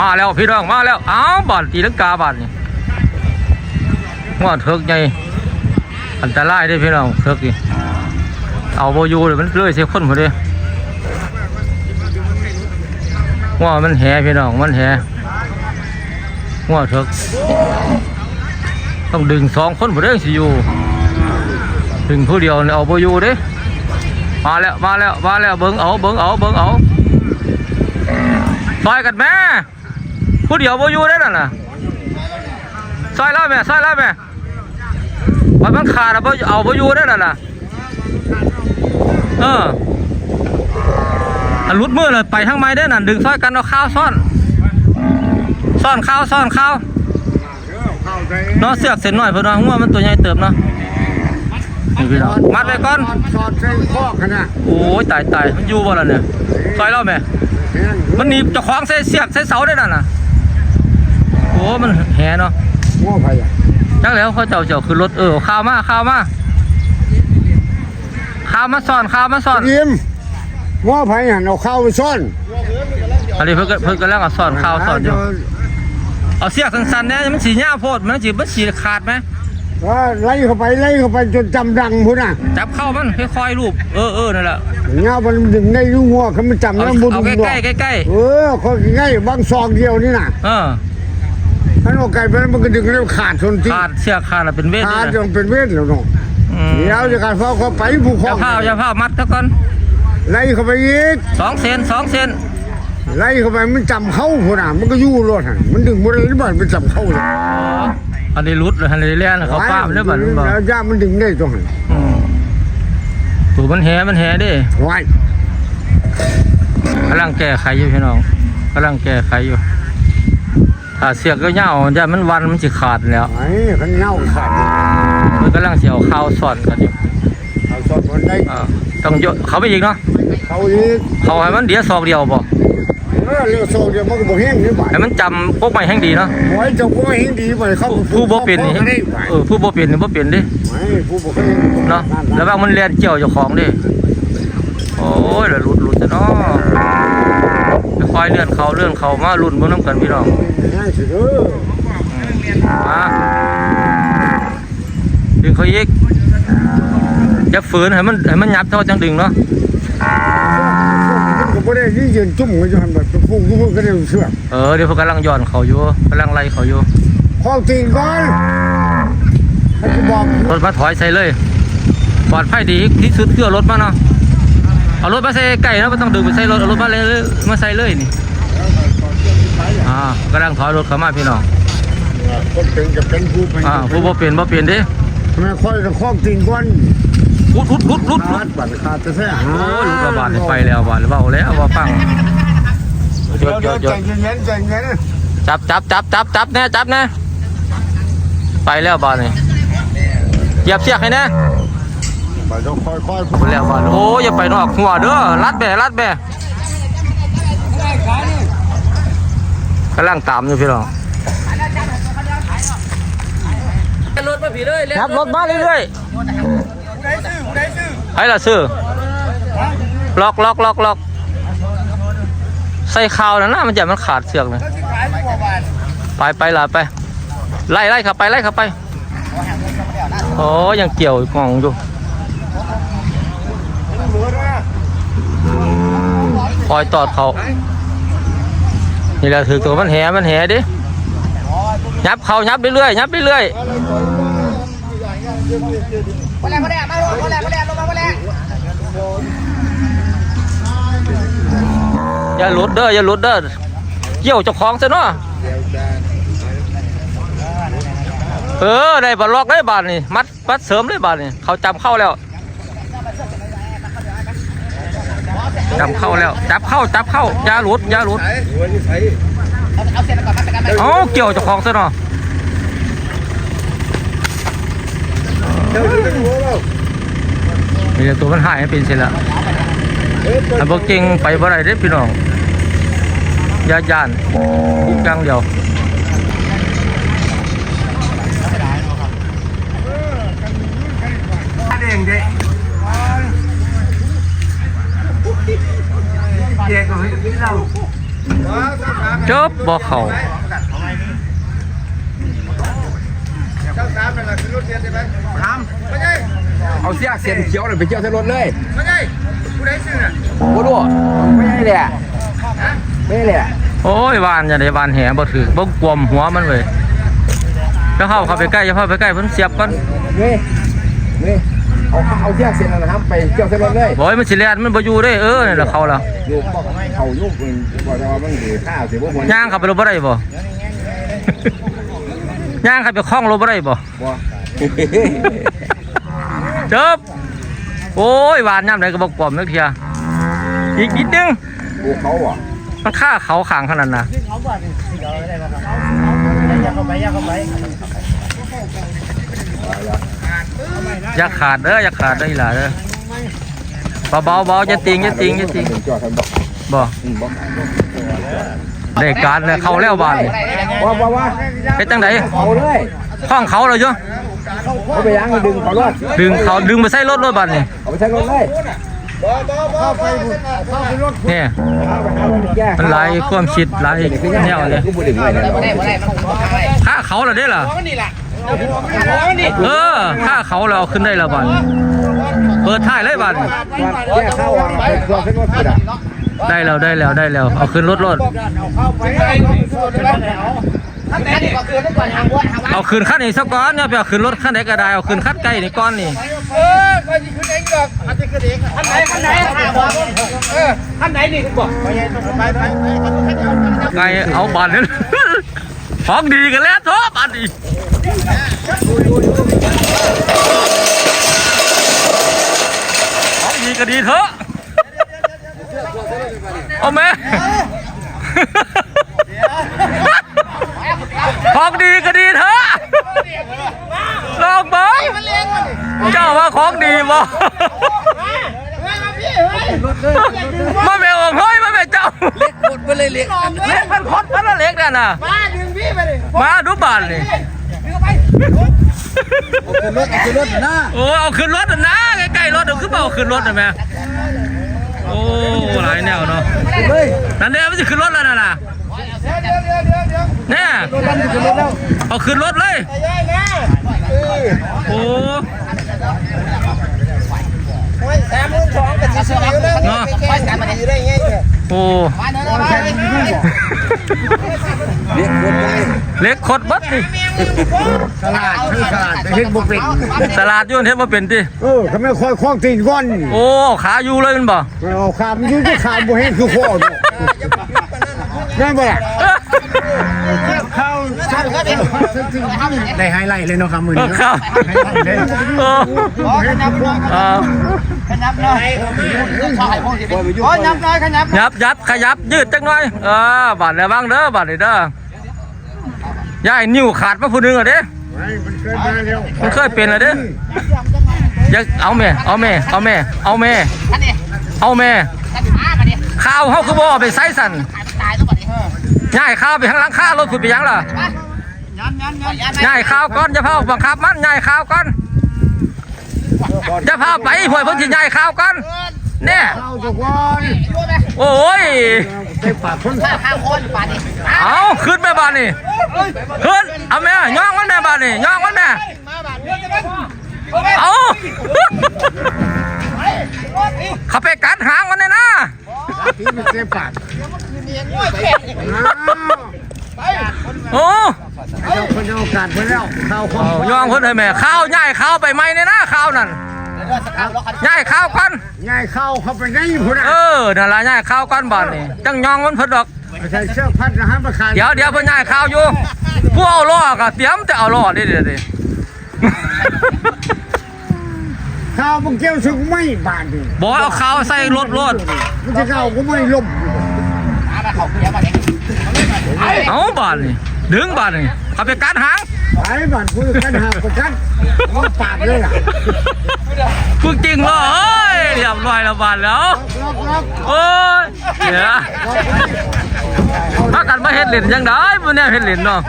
มาแล้วพี่น้องมาแล้วอ้าวบาดตีลังกาบาดนี่ว่าเถิกใหญ่อันตรายเด้พี่น้องเถิกนี่เอาโบยูเลยมันเลื่อยเสียคนหมดเลยว่ามันแห่พี่น้องมันแห่ว่าเถิกต้องดึงสองคนหมดเลยสิอยู่ดึงผู้เดียวเนี่ยเอาโบยูเด้มาแล้วมาแล้วมาแล้วเบิ้งเอาเบิ้งเอาเบิ้งเอาซอยกันแม่ ผู้เดียวบ่อยู่ได้นั่นน่ะซอยแล้วแม่ซอยแล้วแม่มันมันขาดอะบ่เอาบ่อยู่ได้นั่นน่ะเอออันรุดมือเลยไปทางไม้ได้นั่นดึงซอยกันเอาข้าวซ่อน ซ่อนข้าวซ่อนข้าวเนาะเสือกเส้นหน่อยเพิ่นว่าหัวมันตัวใหญ่เติบเนาะนี่พี่น้องมัดไว้ก่อนสอดใส่คอกกันนะโอ้ยตายตายมันอยู่บ่ล่ะเนี่ยซอยแล้วแม่มันหนีบเจะคล้าของใส่เสียกใส่เสาได้นั่นน่ะโอ้มันแหเนาะง้อไผ่อะจังแล้วเขาเจ้าเจ้าคือรถเออข้าวมาข้าวมาข้าวมาซ่อนข้าวมาซ่อนยิ้มง้อไผ่หันเอาข้าวไปซ่อนอันนี้เพิ่นก็เพิ่นกำลังเอาซ่อนข้าวซ่อนอยู่เอาเสียกสั้นๆเนี่ยมันสีหญ้าโพดมันสีมันสีขาดไหมว่าไล่เข้าไปไล่เข้าไปจนจำดังพุ่นน่ะจับเข้ามันค่อยๆรูปเออเออนั่นแหละเงามันดึงในลูกงัวเขามันจำเอาแล้วบุญเอาใกล้ๆใกล้เออคนง่ายบางซองเดียวนี่น่ะๆเออ ถ้าเอาไก่ไปแล้วมันก็ดึงแล้วขาดชนที่ขาดเสียกขาดแล้วเป็นเวทขาดเลยจนเป็นเวทแล้วเนาะอืมเดี๋ยวจะการเฝ้าเขาไปผู้ครออย่างผ้าอย่าผ้ามัดเขาก่อนไล่เข้าไปอีกสองเซนสองเซนไล่เข้าไปมันจำเข้าพุ่นน่ะมันก็ยู่รถหันมันดึงบ่ได้หรือเปล่ามันจำเข้าเลยอันนี้รุดเลยอันนี้เลี้ยนเขาป้ามเลยบัดนี้บ่แล้วย่ามันดึงได้ตรงหันอืมถูกมันแหมันแหเด้ไว้กำลังแก้ไขอยู่พี่น้องกำลังแก้ไขอยู่ ถ้าเสียกก็เหี่ยวจะมันวันมันสิขาดแล้วไอ้ขันเงาขาดมันกำลังเสียวข้าวสอดกันอยู่เอาสอดคนได้อ่าต้องโยนเขาไปอีกเนาะเขาอีกเขาให้มันเดียวซอกเดียวบ่เออเรือโซ่เดียวมันก็บ่แห้งนี่บ่ให้มันจำพวกใหม่แห่งดีเนาะหอยเจ้าก็แห้งดีบ่เขาผู้บ่เป็นนี่นี่เออผู้บ่เป็นนี่บ่เป็นเดิไม่ผู้บ่เคยเนาะแล้วบางมันเลียนเกี่ยวเจ้าของเดิโอ้ยแล้วหลุดหลุดจะเนาะ ค่อยๆเลื่อนเขาเลื่อนเขามาลุ้นเบิ่งนํกันพี่น้องแห้งสิเด้อมาดึงเขาอีกจะฝืนให้มันให้มันยับเท่าจังดึงเนาะก็บ่ได้ที่ยืนจุ่มกันอยู่หั่นแบบพุ่งพุ่งก็ได้เชือกเออเดี๋ยวเขากำลังย้อนเขาอยู่กำลังไล่เขาอยู่ข้อตีนก่อนให้กูบอกรถมาถอยใส่เลยปลอดภัยดีที่สุดคือเอารถมาเนาะ เอารถมาใส่ไก่แล้วไม่ต้องดึงไปใส่รถเอารถมาเลยเลยมาใส่เลยนี่อ่ากำลังถอยรถเข้ามาพี่น้องคนเป็นจะเป็นผู้เป็นอ่าผู้บ่เปลี่ยนบ่เปลี่ยนเด้แม่ค่อยจะข้อตีนก่อนรุดรุดรุดรุดรุขาดดบัดขาดจะแท้โอ้ยลูกกระบาดนี่ไปแล้วบาดเบาแล้วว่าปังเดี๋ยวเดี๋ยวใจเย็นๆใจเย็นจับจับจับจับจับแน่จับแน่ไปแล้วบาดนี่เหยียบเสียกให้แน่ ไปต้องค่อยๆไปแล้วบาดโอ้ยอย่าไปนอกหัวเด้อลัดแบลัดแบกำลังตามอยู่พี่น้องรถมาผีเลยครับรถมาเรื่อยๆไอ้ล่ะซื้อล็อกล็อกล็อกล็อกใส่ข่าวนะนะมันจะมันขาดเสือกเลยไปไปล่ะไป ไล่ไล่ขับไปไล่ขับไป โอ้ยังเกี่ยวอีกงองอยู่ คอยตอดเขานี่แหละถือตัวมันแหมันแหดิยับเขายับเรื่อยๆยับเรื่อยๆคนแรกคนแรกมาลงคนแรกคนแรกลงมาคนแรกอย่าหลุดเด้ออย่าหลุดเด้อเกี่ยวเจ้าของซะเนาะเออได้บัตรล็อกได้บาทนี่มัดมัดเสริมได้บาทนี่เขาจำเข้าแล้ว จำเข้าแล้ว จับเข้าจับเข้าอย่าหลุดอย่าหลุดเอาเสร็จแล้วก่อนมาแต่กันเอาเกี่ยวเจ้าของซะเนาะนี่แหละตัวมันหายเป็นเสร็จแล้วอันบอกเก่งไปบ่ได้เด้อพี่น้องอย่าย่านอีกครั้งเดียวเด้งเด้เด็กก็ให้กินเหล้า จบบ่เข้าเอาเสียเสียนเขียวเลยไปเกี่ยวใส่รถเลยไม่ใช่ผู้ใดซื้อน่ะบ่รู้ไม่ใช่เลยอะไม่ใช่เลยอะโอ้ยวานอย่าได้วานแหบ่ถือบ่กวมหัวมันเว้ยจะเข้าเข้าไปใกล้จะเข้าไปใกล้เพิ่นเสียบก่อนนี่นี่เอาเอาเสียเสียนนะครับไปเกี่ยวใส่รถเลยบ่ให้มันสิแล่นมันบ่อยู่เด้เออนี่แหละเข้าแล้วลูกบอกเขาลูกมันบอกว่ามันดีข้าวสิบ่ควรย่างเข้าไปรถบ่ได้บ่ ย่างเข้าไปคล้องรถบ่ได้บ่บ่จบโอ้ยวานย่ำใดก็บ่กวมนักเทียอีกนิดนึงกูเขาอะมันฆ่าเขาขางขนาดน่ะ อย่าขาดเด้ออย่าขาดเด้ออีหล่าเด้อเบาๆเบาจะติงจะติงจะติงจอดทันบอกบ่อืมบอกได้การเลยเขาแล้วบานนี่ว่าว่าว่าเฮ็ดจังไดเขาเลยข้องเขาเลยจ้ะเขาไปยังดึงเขารถดึงเขาดึงไปใส่รถรถบานนี่เอาไปใช้รถเลยเข้าไปเข้าไปรถนี่เอาไปหารถแก้มันหลายความคิดหลายแนวเลยกูบ่ดึงเลยนะฆ่าเขาแล้วเด้ล่ะ เออฆ่าเขาแล้วเอาขึ้นได้แล้วบานเปิดท้ายเลยบานแก้เข้าอะไปเครื่องใช้รถกูด่ะได้แล้วได้แล้วได้แล้ว เอาขึ้นรถรถท่านไหนดีกว่าคืนก่อนทางวัดทางวัดเอาขึ้นขั้นนี้สักก้อนเนี่ยไปเอาขึ้นรถขั้นไหนก็ได้เอาขึ้นขั้นใกล้นี่ก้อนนี่เออใครจะขึ้นเองดอกอาจจะขึ้นเองท่านไหนท่านไหนเออท่านไหนนี่คุณบอกไปไปไปไงเอาบานนี่ของดีกันแล้วทบอัน นี้ของดีก็ดีเถอะ เอาแม่ของดีก็ดีเถอะลองเบิ้งเจ้าว่าของดีบ่มาแม่องเฮ้ยมาแม่เจ้าหมดไปเลยเล็กเล็กพันคดพันละเล็กนั่นน่ะ มาดึงพี่ไปเลยมาดูบ้าน นี่ขึ้นรถขึ้นรถนะโอ้เอาขึ้นรถน่ะนะใกล้ๆรถเดี๋ยวขึ้นมาเอาขึ้นรถน่ะแม่โอ้หลายแนวเนาะเลยนั่นเนี่ยมันจะขึ้นรถแล้วน่ะน่ะเดี๋ยวเดี๋ยวเดี๋ยวเดี๋ยวเนี่ยรถขึ้นรถแล้วเอาขึ้นรถเลยยัยนะเออโอ้โอ้ยสามหมื่นสองกับสี่สิบเดียวนะไปกันมาได้ไงเนี่ยโอ้มาเดินมาเรียกคน เลยเล็กขดบัดนี่ตลาดคือตลาดแต่เฮ็ดบ่เป็นตลาดอยุ่นเฮ็ดมาเป็นติเออเขาไม่ค่อยคล้องตีนก้อนนี่โอ้ขาอยู่เลยแมันบ่เอาขามอยู่ที่ขามบ่เห็นคือข้อเนาะนั่นบ่ล่ะเข้าชัดได้ไฮไลท์เลยเนาะครับมื้อเอนี้อครับโอ้ขอขยับด้วยอ่าขยับเลยขอขยับเลยขยับยับยับขยับยืดจังหน่อยเออบาดระวังเด้อบาดนี่เด้อ ย่าให้นิ้วขาดมาผู้หนึงอะเด้มันเคยมาแล้วมันเคยเป็นอะเด้อย่าเอาแม่ เอาแม่ เอาแม่ เอาแม่ท่านนี่เอาแม่ท่านมามาดิข้าวเฮาคือบ่เอาไปใส่สั่นตายแล้วบัดนี้ย้ายข้าวไปข้างหลังข้ารถคุณไปยังล่ะยันยันยันยันย้ายข้าวก่อนอย่าเผาบังคับมันย้ายข้าวก่อนอย่าเผาไปห่วยเพิ่นสิย้ายข้าวก่อน แน่เข้าจักวนโอ้ยเต็มปากคนข้าข้าวคนปานนี้เอาขึ้นแม่บ้านนี่ขึ้นเอาแม่ย่องมันแม่บ้านนี่ย่องมันแม่เอาเขาไปกัดหางมันเลยนะที่มันเต็มปากโอ้อ้าวเจ้าคนเอาโอกาสไปแล้วเข้าข้อเอาย่องเพิ่นให้แม่ข้าวย้ายข้าวไปไหมเนี่ยนะข้าวนั่น เรื่องสกาวล็อกคันย้ายข้าวก่อนง่ายเข้าเข้าไปในพุ่นน่ะเออนั่นล่ะย้ายข้าวก่อนบ้านนี่จังย่องมันเพิ่นดอก ใส่เสื้อพัดนะฮะมาขายเดี๋ยวเดี๋ยวเพิ่นย้ายข้าวอยู่ผู้เอาล้อก็เตรียมแต่เอาล้อนี่เดี๋ยวดิข้าวมึงเกี่ยวสึกไม่บาดดิบอกเอาข้าวใส่รถรถมันจะเข้าก็ไม่ล่มมามาเขาคุยกันมาเนี่ยเอาบ้านนี่ดึงบ้านนี่เอาไปกัดหาง ไอ้บ้านคุยกันหาประกันมันปากเลยล่ะพูดจริงเหรอเอ้ยเรียบร้อยแล้วบ้านแล้วล็อกล็อกโอ้ยเดี๋ยวพากันมาเฮ็ดเล่นจังได๋บ่แน่เฮ็ดเล่นเนาะ